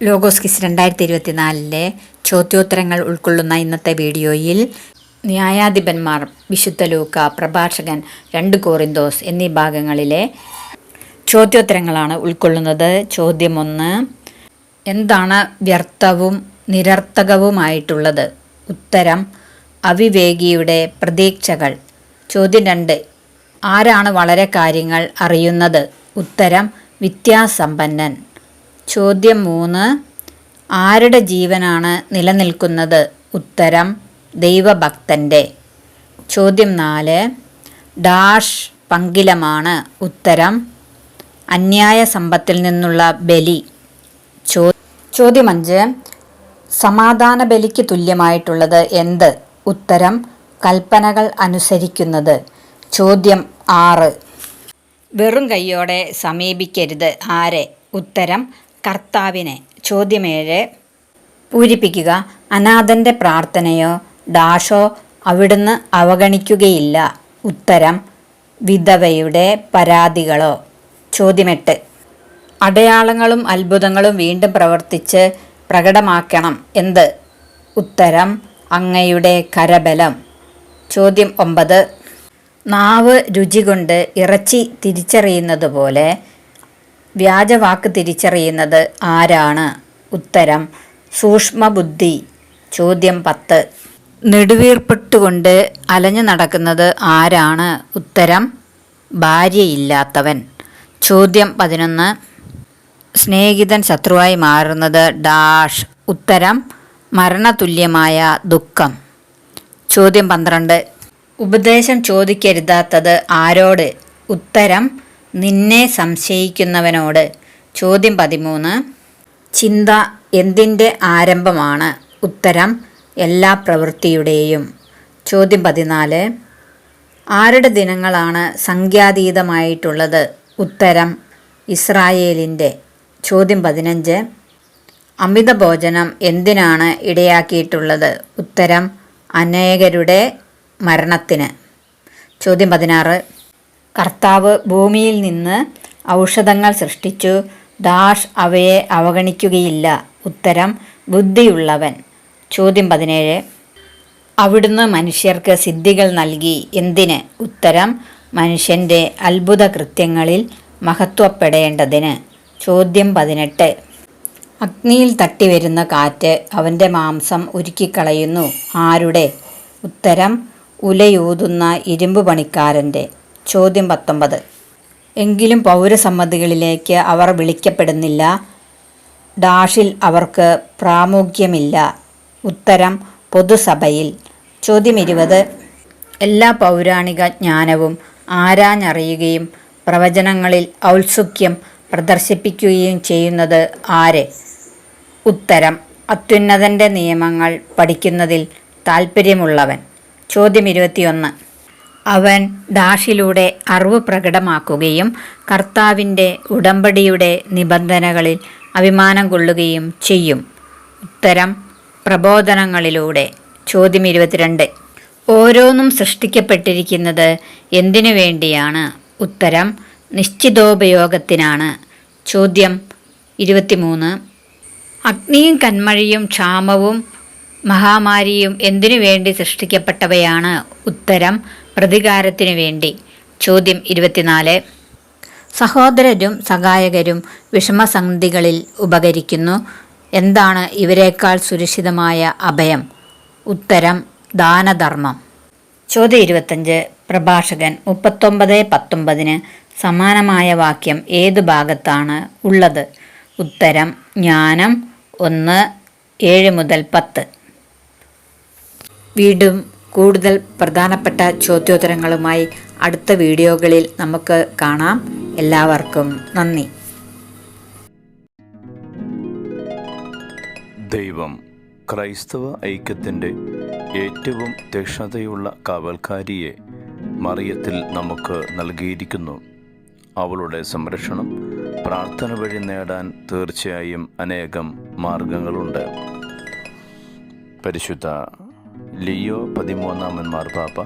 Logos kiss രണ്ടായിരത്തി ഇരുപത്തിനാലിലെ ചോദ്യോത്തരങ്ങൾ ഉൾക്കൊള്ളുന്ന ഇന്നത്തെ വീഡിയോയിൽ ന്യായാധിപന്മാർ വിശുദ്ധ ലൂക്ക പ്രഭാഷകൻ രണ്ട് കോറിന്തോസ് എന്നീ ഭാഗങ്ങളിലെ ചോദ്യോത്തരങ്ങളാണ് ഉൾക്കൊള്ളുന്നത്. ചോദ്യം ഒന്ന് എന്താണ് വ്യർത്ഥവും നിരർത്ഥകവുമായിട്ടുള്ളത്? ഉത്തരം അവിവേകിയുടെ പ്രതീക്ഷകൾ. ചോദ്യം രണ്ട് ആരാണ് വളരെ കാര്യങ്ങൾ അറിയുന്നത്? ഉത്തരം വിദ്യാസമ്പന്നൻ. ചോദ്യം മൂന്ന്. ആരുടെ ജീവനാണ് നിലനിൽക്കുന്നത്? ഉത്തരം ദൈവഭക്തന്റെ ചോദ്യം നാല്. ഡാഷ് പങ്കിലമാണ്. ഉത്തരം അന്യായ സമ്പത്തിൽ നിന്നുള്ള ബലി. ചോ ചോദ്യം അഞ്ച്. സമാധാന ബലിക്ക് തുല്യമായിട്ടുള്ളത് എന്ത്? ഉത്തരം കൽപ്പനകൾ അനുസരിക്കുന്നത്. ചോദ്യം ആറ്. വെറും കൈയോടെ സമീപിക്കരുത്. ആരെ? ഉത്തരം കർത്താവിനെ ചോദ്യമേഴ് പൂരിപ്പിക്കുക. അനാഥന്റെ പ്രാർത്ഥനയോ ഡാഷോ അവിടുന്ന് അവഗണിക്കുകയില്ല. ഉത്തരം വിധവയുടെ പരാതികളോ. ചോദ്യമെട്ട് അടയാളങ്ങളും അത്ഭുതങ്ങളും വീണ്ടും പ്രവർത്തിച്ച് പ്രകടമാക്കണം. എന്ത്? ഉത്തരം അങ്ങയുടെ കരബലം. ചോദ്യം ഒമ്പത് നാവ് രുചി കൊണ്ട് ഇറച്ചി തിരിച്ചറിയുന്നത് പോലെ വ്യാജവാക്ക് തിരിച്ചറിയുന്നത് ആരാണ്? ഉത്തരം സൂക്ഷ്മബുദ്ധി ചോദ്യം പത്ത്. നെടുവീർപ്പിട്ടുകൊണ്ട് അലഞ്ഞു നടക്കുന്നത് ആരാണ്? ഉത്തരം ഭാര്യയില്ലാത്തവൻ. ചോദ്യം പതിനൊന്ന്. സ്നേഹിതൻ ശത്രുവായി മാറുന്നത് ഡാഷ്. ഉത്തരം മരണതുല്യമായ ദുഃഖം. ചോദ്യം പന്ത്രണ്ട്. ഉപദേശം ചോദിക്കരുതാത്തത് ആരോട്? ഉത്തരം നിന്നെ സംശയിക്കുന്നവനോട്. ചോദ്യം പതിമൂന്ന്. ചിന്ത എന്തിന്റെ ആരംഭമാണ്? ഉത്തരം എല്ലാ പ്രവൃത്തിയുടെയും. ചോദ്യം പതിനാല്. ആരുടെ ദിനങ്ങളാണ് സംഖ്യാതീതമായിട്ടുള്ളത്? ഉത്തരം ഇസ്രായേലിന്റെ. ചോദ്യം പതിനഞ്ച്. അമിത ഭോജനം എന്തിനാണ് ഇടയാക്കിയിട്ടുള്ളത്? ഉത്തരം അനേകരുടെ മരണത്തിന്. ചോദ്യം പതിനാറ്. കർത്താവ് ഭൂമിയിൽ നിന്ന് ഔഷധങ്ങൾ സൃഷ്ടിച്ചു. ദാഷ് അവയെ അവഗണിക്കുകയില്ല. ഉത്തരം ബുദ്ധിയുള്ളവൻ. ചോദ്യം പതിനേഴ്. അവിടുന്ന് മനുഷ്യർക്ക് സിദ്ധികൾ നൽകി. എന്തിന്? ഉത്തരം മനുഷ്യന്റെ അത്ഭുത കൃത്യങ്ങളിൽ മഹത്വപ്പെടേണ്ടതിന്. ചോദ്യം പതിനെട്ട്. അഗ്നിയിൽ തട്ടിവരുന്ന കാറ്റ് അവന്റെ മാംസം ഉരുക്കിക്കളയുന്നു. ആരുടെ? ഉത്തരം ഉലയൂതുന്ന ഇരുമ്പ് പണിക്കാരന്റെ ചോദ്യം പത്തൊമ്പത്. എങ്കിലും പൗരസമ്മതികളിലേക്ക് അവർ വിളിക്കപ്പെടുന്നില്ല. ഡാഷിൽ അവർക്ക് പ്രാമുഖ്യമില്ല. ഉത്തരം പൊതുസഭയിൽ. ചോദ്യം ഇരുപത്. എല്ലാ പൗരാണിക ജ്ഞാനവും ആരാഞ്ഞറിയുകയും പ്രവചനങ്ങളിൽ ഔത്സുക്യം പ്രദർശിപ്പിക്കുകയും ചെയ്യുന്നത് ആര്? ഉത്തരം അത്യുന്നതന്റെ നിയമങ്ങൾ പഠിക്കുന്നതിൽ താൽപ്പര്യമുള്ളവൻ. ചോദ്യം ഇരുപത്തിയൊന്ന്. അവൻ ഡാഷിലൂടെ അറിവ് പ്രകടമാക്കുകയും കർത്താവിന്റെ ഉടമ്പടിയുടെ നിബന്ധനകളിൽ അഭിമാനം കൊള്ളുകയും ചെയ്യും. ഉത്തരം പ്രബോധനങ്ങളിലൂടെ. ചോദ്യം ഇരുപത്തിരണ്ട്. ഓരോന്നും സൃഷ്ടിക്കപ്പെട്ടിരിക്കുന്നത് എന്തിനു വേണ്ടിയാണ്? ഉത്തരം നിശ്ചിതോപയോഗത്തിനാണ്. ചോദ്യം ഇരുപത്തിമൂന്ന്. അഗ്നിയും കന്മഴയും ക്ഷാമവും മഹാമാരിയും എന്തിനു വേണ്ടി സൃഷ്ടിക്കപ്പെട്ടവയാണ് ഉത്തരം പ്രതികാരത്തിനു വേണ്ടി. ചോദ്യം ഇരുപത്തിനാല്. സഹോദരരും സഹായകരും വിഷമസന്ധികളിൽ ഉപകരിക്കുന്നു. എന്താണ് ഇവരെക്കാൾ സുരക്ഷിതമായ അഭയം? ഉത്തരം ദാനധർമ്മം. ചോദ്യം ഇരുപത്തഞ്ച്. പ്രഭാഷകൻ മുപ്പത്തൊമ്പത് പത്തൊമ്പതിന് സമാനമായ വാക്യം ഏതു ഭാഗത്താണ് ഉള്ളത്? ഉത്തരം ജ്ഞാനം ഒന്ന് ഏഴ് മുതൽ പത്ത്. വീണ്ടും കൂടുതൽ പ്രധാനപ്പെട്ട ചോദ്യോത്തരങ്ങളുമായി അടുത്ത വീഡിയോകളിൽ നമുക്ക് കാണാം. എല്ലാവർക്കും നന്ദി. ദൈവം ക്രൈസ്തവ ഐക്യത്തിന്റെ ഏറ്റവും തീക്ഷ്ണതയുള്ള കാവൽക്കാരിയെ മറിയത്തിൽ നമുക്ക് നൽകിയിരിക്കുന്നു. അവളുടെ സംരക്ഷണം പ്രാർത്ഥന വഴി നേടാൻ തീർച്ചയായും അനേകം മാർഗങ്ങളുണ്ട്. പരിശുദ്ധ ലിയോ പതിമൂന്നാമൻ മാർപ്പാപ്പ